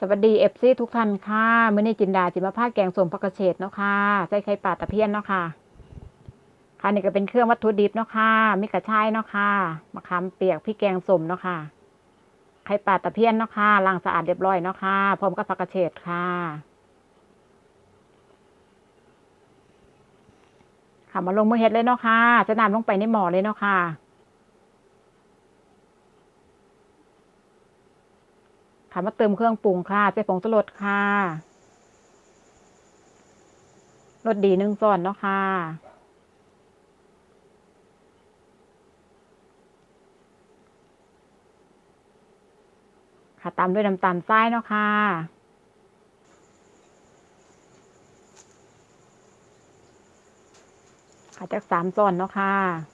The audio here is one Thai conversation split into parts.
สวัสดีเอฟซีทุกท่านค่ะมื้อนี้จินดาจิมาภาคแกงส้มผักกระเฉดเนาะค่ะใส่ไข่ปลาตะเพียนเนาะค่ะ ค่ะนี่ก็เป็นเครื่องวัตถุดิบเนาะค่ะมีกระชายเนาะค่ะมะขามเปียกพริกแกงส้มเนาะค่ะ ไข่ปลาตะเพียนเนาะค่ะล้างสะอาดเรียบร้อยเนาะค่ะพร้อมกับผักกระเฉดค่ะค่ะมาลงมือเฮ็ดเลยเนาะค่ะจะนำลงไปในหม้อเลยเนาะค่ะ ค่ะมาเติมเครื่องปรุงค่ะใส่ผงชูรสค่ะรสดีหนึ่งส่วนเนาะค่ะค่ะตามด้วยน้ำตาลทรายเนาะค่ะค่ะจากสามส่วนเนาะค่ะ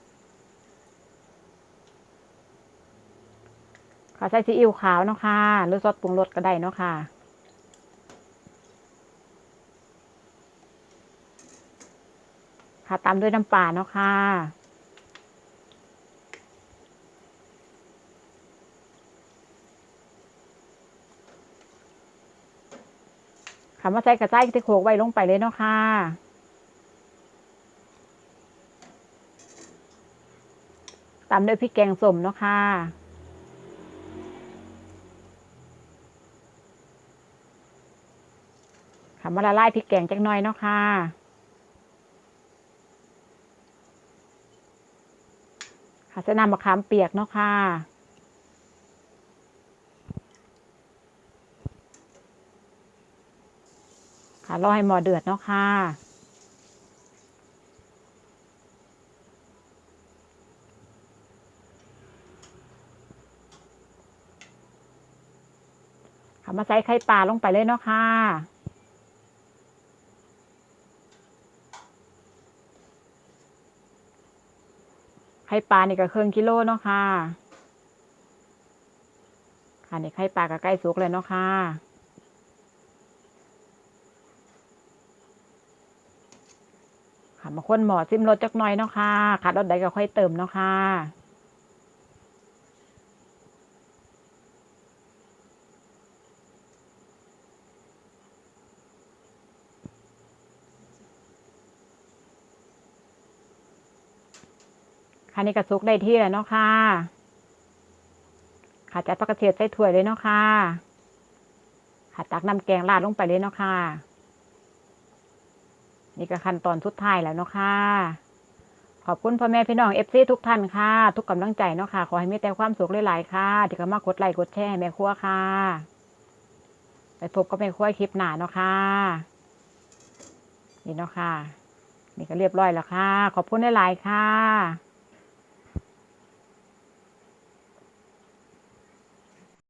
ค่ะใส่ซีอิ๊วขาวเนาะค่ะ หรือซอสปรุงรสก็ได้เนาะค่ะค่ะตามด้วยน้ำปลาเนาะค่ะค่ะมาใส่กระจายที่โขกไว้ลงไปเลยเนาะค่ะตามด้วยพริกแกงส้มเนาะค่ะ ค่ะมาละลายพริกแกงจักหน่อยเนาะค่ะค่ะจะนำมะขามเปียกเนาะค่ะค่ะรอให้หมอเดือดเนาะค่ะค่ะมาใส่ไข่ปลาลงไปเลยเนาะค่ะ ไข่ปลานี่ก็เครื่องกิโลเนาะค่ะ ค่ะนี่ไข่ปลาก็ใกล้สุกเลยเนาะค่ะ ค่ะมาคนหมอซิมรสจักหน่อยเนาะค่ะขาดรสใดก็ค่อยเติมเนาะค่ะ ค่ะนี่กระซุกได้ที่แล้วเนาะค่ะค่ะจัดผักกระเทียมใส่ถ้วยเลยเนาะค่ะค่ะตักน้ำแกงราดลงไปเลยเนาะค่ะนี่ก็ขั้นตอนสุดท้ายแล้วเนาะค่ะขอบคุณพ่อแม่พี่น้องเอฟซีทุกท่านค่ะ ทุกกำลังใจเนาะค่ะ ขอให้มีแต่ความสุขหลายๆค่ะ ที่เข้ามากดไลค์กดแชร์ให้แม่ครัวค่ะ ไปพบกับแม่ครัวคลิปหน้าเนาะค่ะนี่เนาะค่ะ นี่ก็เรียบร้อยแล้วค่ะ ขอบคุณหลายๆค่ะ